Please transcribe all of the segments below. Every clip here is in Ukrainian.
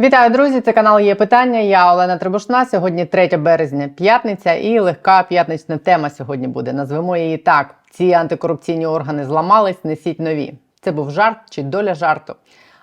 Вітаю, друзі! Це канал є питання. Я Олена Трибушна. Сьогодні 3 березня, п'ятниця, і легка п'ятнична тема сьогодні буде. Назвемо її так: ці антикорупційні органи зламались, несіть нові. Це був жарт чи доля жарту.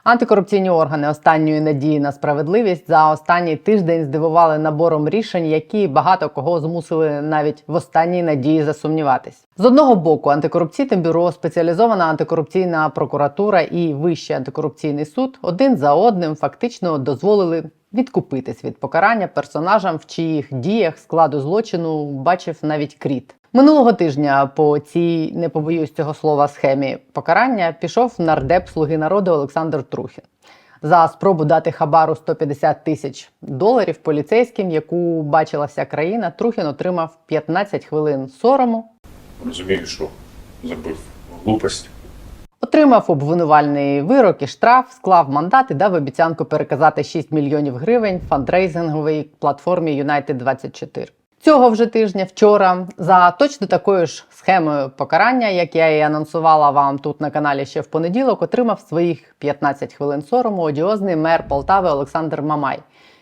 Антикорупційні органи останньої надії на справедливість за останній тиждень здивували набором рішень, які багато кого змусили навіть в останній надії засумніватись. З одного боку, антикорупційне бюро, спеціалізована антикорупційна прокуратура і Вищий антикорупційний суд один за одним фактично дозволили відкупитись від покарання персонажам, в чиїх діях складу злочину бачив навіть кріт. Минулого тижня по цій не побоюсь цього слова схемі покарання пішов нардеп слуги народу Олександр Трухін. За спробу дати хабару 150 тисяч доларів поліцейським, яку бачила вся країна, Трухін отримав 15 хвилин сорому, розумію, що зробив глупость. Отримав обвинувальний вирок і штраф, склав мандат і дав обіцянку переказати 6 мільйонів гривень фандрейзинговій платформі United 24 Цього вже тижня, вчора, за точно такою ж схемою покарання, як я і анонсувала вам тут на каналі ще в понеділок, отримав своїх 15 хвилин сорому одіозний мер Полтави Олександр Мамай,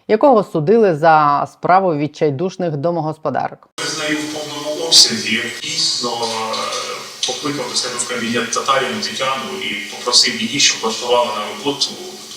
якого судили за справу відчайдушних домогосподарок. Визнаю в повному обсязі. Дійсно е, покликав до себе в кабінет Татаріну Тетяну і попросив її, щоб влаштувала на роботу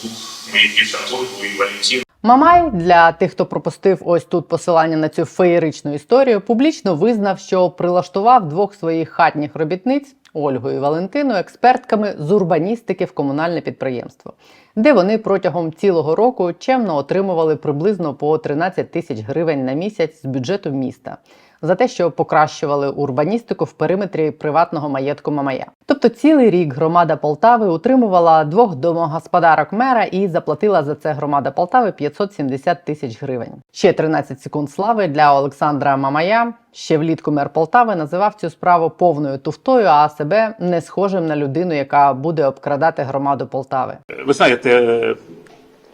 двох моїх дівчат і Валентину. Мамай для тих, хто пропустив ось тут посилання на цю феєричну історію, публічно визнав, що прилаштував двох своїх хатніх робітниць Ольгу і Валентину експертками з урбаністики в комунальне підприємство, де вони протягом цілого року чемно отримували приблизно по 13 тисяч гривень на місяць з бюджету міста. За те, що покращували урбаністику в периметрі приватного маєтку Мамая. Тобто цілий рік громада Полтави утримувала двох домогосподарок мера і заплатила за це громада Полтави 570 тисяч гривень. Ще 13 секунд слави для Олександра Мамая. Ще влітку мер Полтави називав цю справу повною туфтою, а себе не схожим на людину, яка буде обкрадати громаду Полтави. Ви знаєте,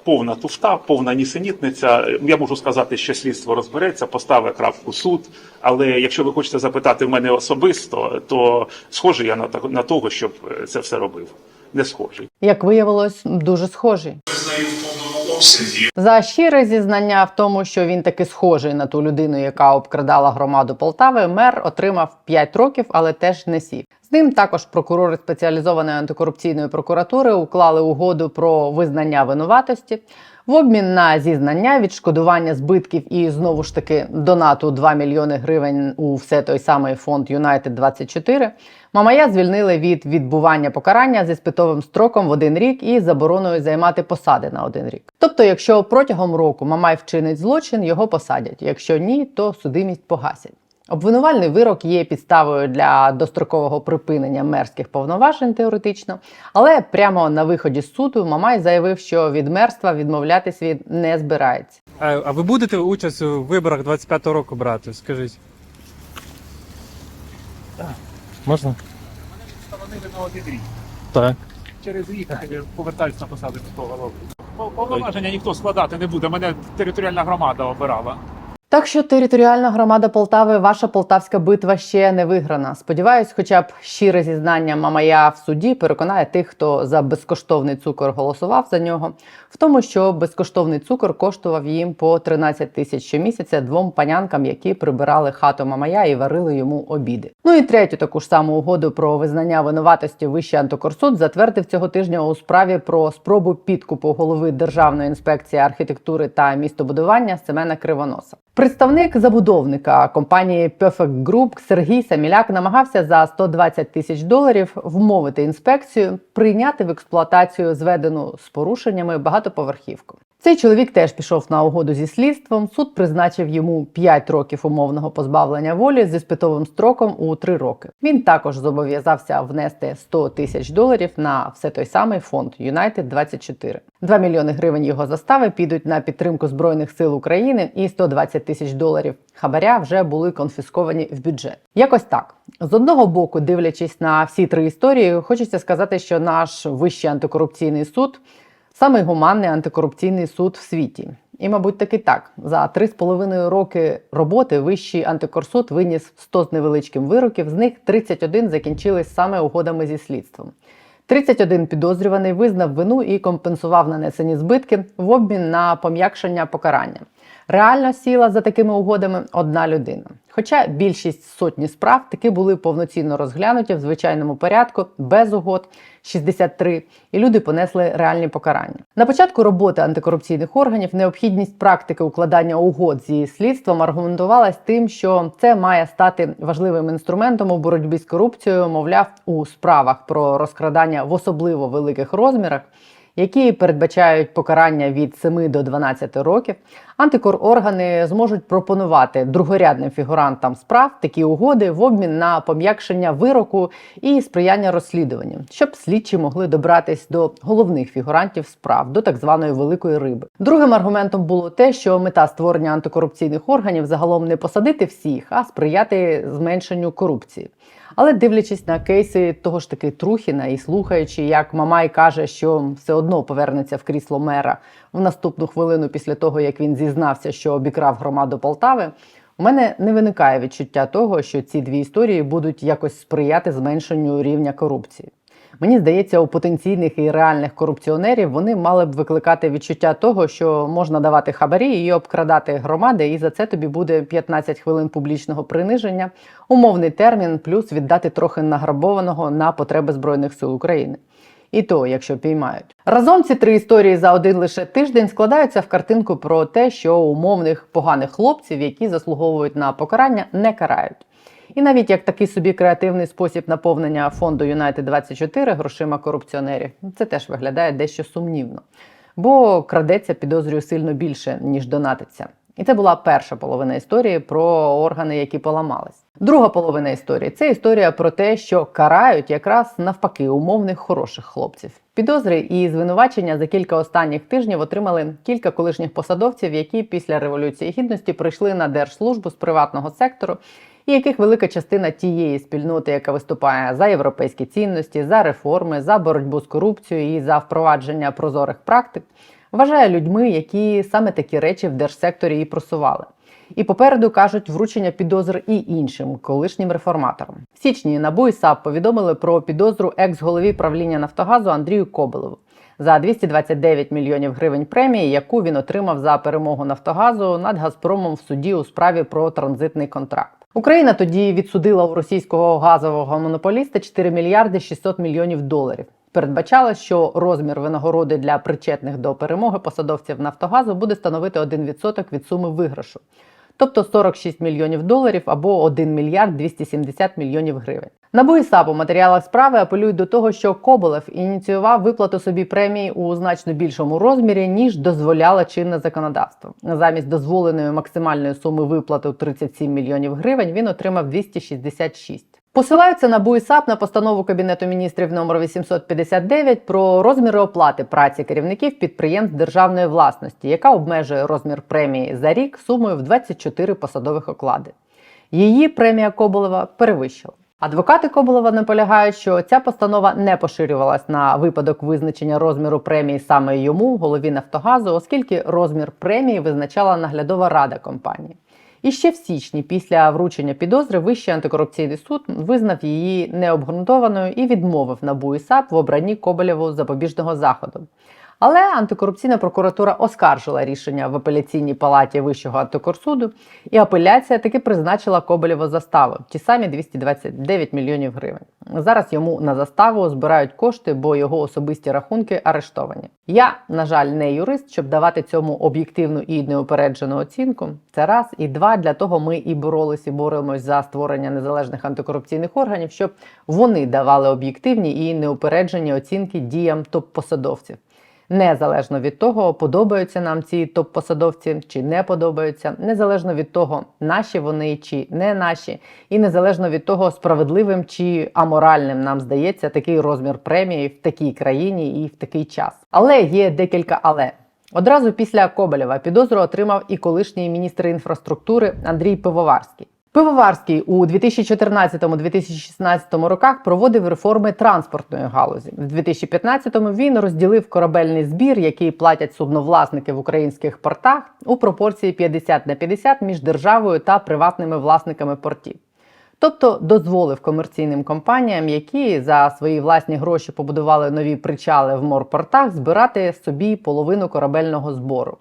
повна туфта, повна нісенітниця. Я можу сказати, що слідство розбереться, поставить крапку суд. Але якщо ви хочете запитати в мене особисто, то схожий я на на того, щоб це все робив. Не схожий. Як виявилось, дуже схожий. Визнаю в повному обсязі. За щире зізнання в тому, що він таки схожий на ту людину, яка обкрадала громаду Полтави, мер отримав 5 років, але теж не сів. Ним також прокурори спеціалізованої антикорупційної прокуратури уклали угоду про визнання винуватості. В обмін на зізнання, відшкодування збитків і знову ж таки донату 2 мільйони гривень у все той самий фонд United 24 Мамая звільнили від відбування покарання зі спитовим строком в один рік і забороною займати посади на один рік. Тобто, якщо протягом року Мамай вчинить злочин, його посадять. Якщо ні, то судимість погасять. Обвинувальний вирок є підставою для дострокового припинення мерських повноважень теоретично, але прямо на виході з суду Мамай заявив, що від мерства відмовлятись він не збирається. А, а ви будете участь у виборах 25-го року брати? Скажіть. Можна? Встановили на один рік. Так. Через рік повертаюся на посаду міського голови. Повноваження ніхто складати не буде. Мене територіальна громада обирала. Так що територіальна громада Полтави, ваша полтавська битва ще не виграна. Сподіваюсь, хоча б щире зізнання Мамая в суді переконає тих, хто за безкоштовний цукор голосував за нього, в тому, що безкоштовний цукор коштував їм по 13 тисяч щомісяця двом панянкам, які прибирали хату Мамая і варили йому обіди. Ну і третю таку ж саму угоду про визнання винуватості Вищий антикорсуд затвердив цього тижня у справі про спробу підкупу голови Державної інспекції архітектури та містобудування Семена Кривоноса. Представник забудовника компанії Perfect Group Сергій Саміляк намагався за 120 тисяч доларів вмовити інспекцію прийняти в експлуатацію зведену з порушеннями багатоповерхівку. Цей чоловік теж пішов на угоду зі слідством. Суд призначив йому 5 років умовного позбавлення волі зі спитовим строком у 3 роки. Він також зобов'язався внести 100 тисяч доларів на все той самий фонд United 24 2 мільйони гривень його застави підуть на підтримку збройних сил України, і 120 тисяч доларів хабаря вже були конфісковані в бюджет. Якось так. З одного боку, дивлячись на всі три історії, хочеться сказати, що наш вищий антикорупційний суд самий гуманний антикорупційний суд в світі. І, мабуть, таки так. За три з половиною роки роботи Вищий антикорсуд виніс 100 з невеличким вироків, з них 31 закінчились саме угодами зі слідством. 31 підозрюваний визнав вину і компенсував нанесені збитки в обмін на пом'якшення покарання. Реально сіла за такими угодами одна людина. Хоча більшість сотні справ таки були повноцінно розглянуті в звичайному порядку, без угод 63, і люди понесли реальні покарання. На початку роботи антикорупційних органів необхідність практики укладання угод зі слідством аргументувалась тим, що це має стати важливим інструментом у боротьбі з корупцією, мовляв, у справах про розкрадання в особливо великих розмірах які передбачають покарання від 7 до 12 років, антикороргани зможуть пропонувати другорядним фігурантам справ такі угоди в обмін на пом'якшення вироку і сприяння розслідуванням, щоб слідчі могли добратись до головних фігурантів справ, до так званої великої риби. Другим аргументом було те, що мета створення антикорупційних органів загалом не посадити всіх, а сприяти зменшенню корупції. Але дивлячись на кейси того ж таки Трухіна і слухаючи, як Мамай каже, що все одно повернеться в крісло мера в наступну хвилину після того, як він зізнався, що обікрав громаду Полтави, у мене не виникає відчуття того, що ці дві історії будуть якось сприяти зменшенню рівня корупції. Мені здається, у потенційних і реальних корупціонерів вони мали б викликати відчуття того, що можна давати хабарі і обкрадати громади, і за це тобі буде 15 хвилин публічного приниження, умовний термін, плюс віддати трохи награбованого на потреби Збройних сил України. І то, якщо піймають. Разом ці три історії за один лише тиждень складаються в картинку про те, що умовних поганих хлопців, які заслуговують на покарання, не карають. І навіть як такий собі креативний спосіб наповнення фонду Юнайтед 24 грошима корупціонерів, це теж виглядає дещо сумнівно. Бо крадеться, підозрюю, сильно більше, ніж донатиться. І це була перша половина історії про органи, які поламались. Друга половина історії це історія про те, що карають якраз навпаки умовних хороших хлопців. Підозри і звинувачення за кілька останніх тижнів отримали кілька колишніх посадовців, які після революції гідності прийшли на держслужбу з приватного сектору і яких велика частина тієї спільноти, яка виступає за європейські цінності, за реформи, за боротьбу з корупцією і за впровадження прозорих практик, вважає людьми, які саме такі речі в держсекторі і просували. І попереду кажуть вручення підозр і іншим колишнім реформаторам. В січні НАБУ і САП повідомили про підозру екс-голові правління Нафтогазу Андрію Кобелеву за 229 мільйонів гривень премії, яку він отримав за перемогу Нафтогазу над Газпромом в суді у справі про транзитний контракт. Україна тоді відсудила у російського газового монополіста 4 мільярди 600 мільйонів доларів. Передбачала, що розмір винагороди для причетних до перемоги посадовців Нафтогазу буде становити 1% від суми виграшу, тобто 46 мільйонів доларів або 1 мільярд 270 мільйонів гривень. НАБУ і САП у матеріалах справи апелюють до того, що Коболев ініціював виплату собі премії у значно більшому розмірі, ніж дозволяло чинне законодавство. Замість дозволеної максимальної суми виплати у 37 мільйонів гривень він отримав 266. Посилаються на і САП на постанову Кабінету міністрів номер 859 про розміри оплати праці керівників підприємств державної власності, яка обмежує розмір премії за рік сумою в 24 посадових оклади. Її премія Коболева перевищила. Адвокати Коболева наполягають, що ця постанова не поширювалась на випадок визначення розміру премії саме йому, голові Нафтогазу, оскільки розмір премії визначала наглядова рада компанії. І ще в січні, після вручення підозри, Вищий антикорупційний суд визнав її необґрунтованою і відмовив НАБУ і САП в обранні Коболєву запобіжного заходу. Але антикорупційна прокуратура оскаржила рішення в апеляційній палаті Вищого антикорсуду, і апеляція таки призначила Коболєву заставу ті самі 229 мільйонів гривень. Зараз йому на заставу збирають кошти, бо його особисті рахунки арештовані. Я, на жаль, не юрист, щоб давати цьому об'єктивну і неупереджену оцінку. Це раз і два. Для того ми і боролись, і боремось за створення незалежних антикорупційних органів, щоб вони давали об'єктивні і неупереджені оцінки діям топ-посадовців. Незалежно від того, подобаються нам ці топ-посадовці чи не подобаються, незалежно від того, наші вони чи не наші, і незалежно від того, справедливим чи аморальним нам здається такий розмір премії в такій країні і в такий час. Але є декілька але. Одразу після Коболєва підозру отримав і колишній міністр інфраструктури Андрій Пивоварський. Пивоварський у 2014-2016 роках проводив реформи транспортної галузі. В 2015-му він розділив корабельний збір, який платять судновласники в українських портах, у пропорції 50 на 50 між державою та приватними власниками портів. Тобто дозволив комерційним компаніям, які за свої власні гроші побудували нові причали в морпортах, збирати собі половину корабельного збору.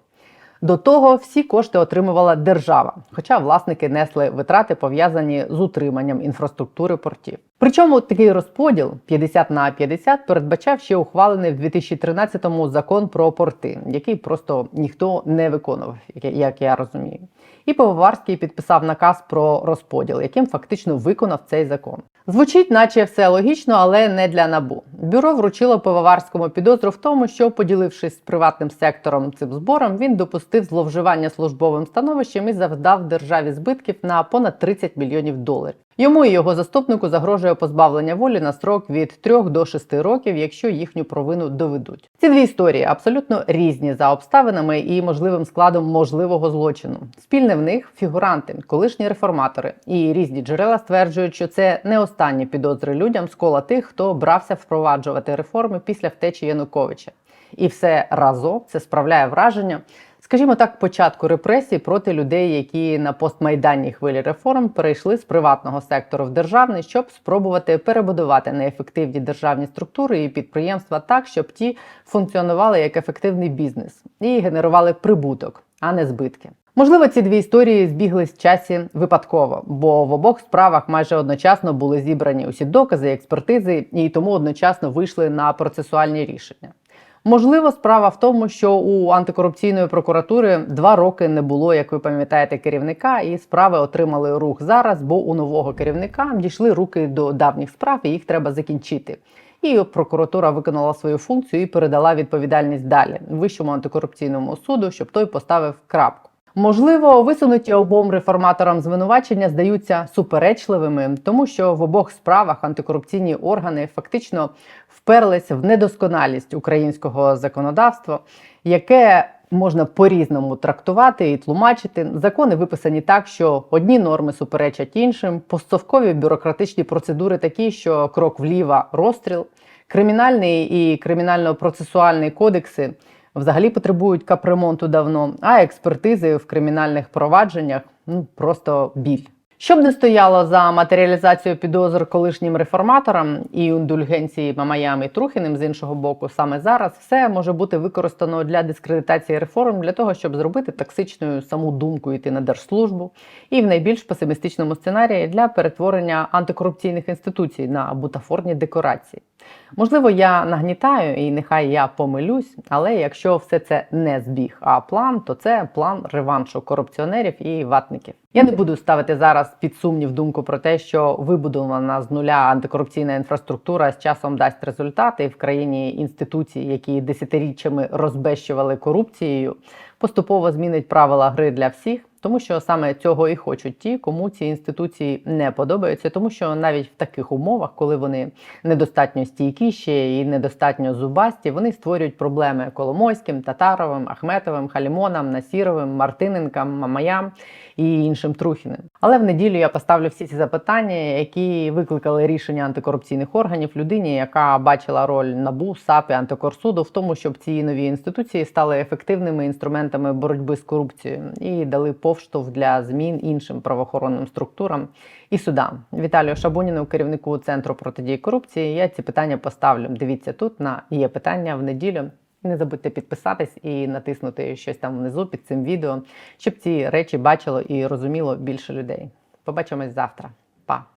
До того всі кошти отримувала держава, хоча власники несли витрати пов'язані з утриманням інфраструктури портів. Причому такий розподіл 50 на 50 передбачав ще ухвалений в 2013-му закон про порти, який просто ніхто не виконував, як- я розумію. І Пивоварський підписав наказ про розподіл, яким фактично виконав цей закон. Звучить, наче все логічно, але не для набу. Бюро вручило пивоварському підозру в тому, що, поділившись з приватним сектором цим збором, він допустив зловживання службовим становищем і завдав державі збитків на понад 30 мільйонів доларів. Йому і його заступнику загрожує позбавлення волі на строк від 3 до 6 років, якщо їхню провину доведуть. Ці дві історії абсолютно різні за обставинами і можливим складом можливого злочину. Спільне в них фігуранти, колишні реформатори і різні джерела стверджують, що це не останні підозри людям з кола тих, хто брався впроваджувати реформи після втечі Януковича. І все разом це справляє враження, скажімо так, початку репресій проти людей, які на постмайданній хвилі реформ перейшли з приватного сектору в державний, щоб спробувати перебудувати неефективні державні структури і підприємства так, щоб ті функціонували як ефективний бізнес і генерували прибуток, а не збитки. Можливо, ці дві історії збіглись в часі випадково, бо в обох справах майже одночасно були зібрані усі докази, експертизи, і тому одночасно вийшли на процесуальні рішення. Можливо, справа в тому, що у антикорупційної прокуратури два роки не було, як ви пам'ятаєте, керівника, і справи отримали рух зараз, бо у нового керівника дійшли руки до давніх справ, і їх треба закінчити. І прокуратура виконала свою функцію і передала відповідальність далі вищому антикорупційному суду, щоб той поставив крапку. Можливо, висунуті обом реформаторам звинувачення здаються суперечливими, тому що в обох справах антикорупційні органи фактично вперлись в недосконалість українського законодавства, яке можна по-різному трактувати і тлумачити. Закони виписані так, що одні норми суперечать іншим, постсовкові бюрократичні процедури такі, що крок вліва розстріл, кримінальний і кримінально-процесуальний кодекси взагалі потребують капремонту давно, а експертизи в кримінальних провадженнях ну просто біль. Щоб не стояло за матеріалізацію підозр колишнім реформаторам і індульгенції Мамаям і Трухіним з іншого боку, саме зараз все може бути використано для дискредитації реформ для того, щоб зробити токсичною саму думку йти на держслужбу, і в найбільш песимістичному сценарії для перетворення антикорупційних інституцій на бутафорні декорації. Можливо, я нагнітаю і нехай я помилюсь, але якщо все це не збіг, а план, то це план реваншу корупціонерів і ватників. Я не буду ставити зараз під сумнів думку про те, що вибудована з нуля антикорупційна інфраструктура з часом дасть результати в країні інституції, які десятиріччями розбещували корупцією, поступово змінить правила гри для всіх. Тому що саме цього і хочуть ті, кому ці інституції не подобаються, тому що навіть в таких умовах, коли вони недостатньо стійкі ще і недостатньо зубасті, вони створюють проблеми Коломойським, Татаровим, Ахметовим, Халімонам, Насіровим, Мартиненкам, Мамаям і іншим Трухіним. Але в неділю я поставлю всі ці запитання, які викликали рішення антикорупційних органів людині, яка бачила роль НАБУ, САП і антикорсуду в тому, щоб ці нові інституції стали ефективними інструментами боротьби з корупцією і дали повштовх для змін іншим правоохоронним структурам і судам. Віталію Шабуніну, керівнику центру протидії корупції. Я ці питання поставлю. Дивіться тут на є питання в неділю. Не забудьте підписатись і натиснути щось там внизу під цим відео, щоб ці речі бачило і розуміло більше людей. Побачимось завтра. Па!